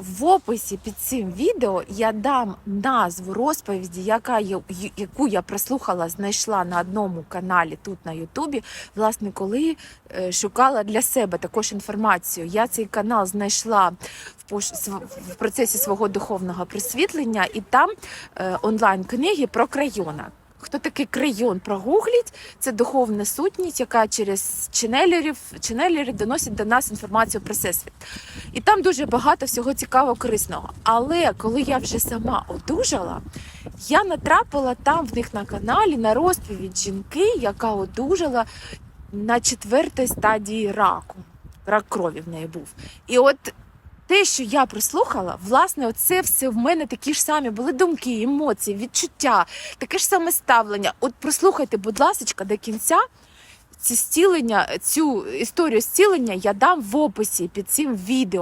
в описі під цим відео я дам назву розповіді, яка я, яку я прослухала, знайшла на одному каналі тут на Ютубі. Власне, коли е, шукала для себе також інформацію. Я цей канал знайшла в, пош... в процесі свого духовного просвітлення, і там е, онлайн книги про крайона. Хто такий крайон? Прогугліть. Це духовна сутність, яка через ченелерів, ченелери доносить до нас інформацію про всесвіт. І там дуже багато всього цікавого корисного. Але коли я вже сама одужала, я натрапила там в них на каналі на розповідь жінки, яка одужала на четвертій стадії раку. Рак крові в неї був. І от те, що я прослухала, власне, оце все в мене такі ж самі були думки, емоції, відчуття, таке ж саме ставлення. От прослухайте, будь ласка, до кінця. Ці зцілення, цю історію зцілення я дам в описі під цим відео.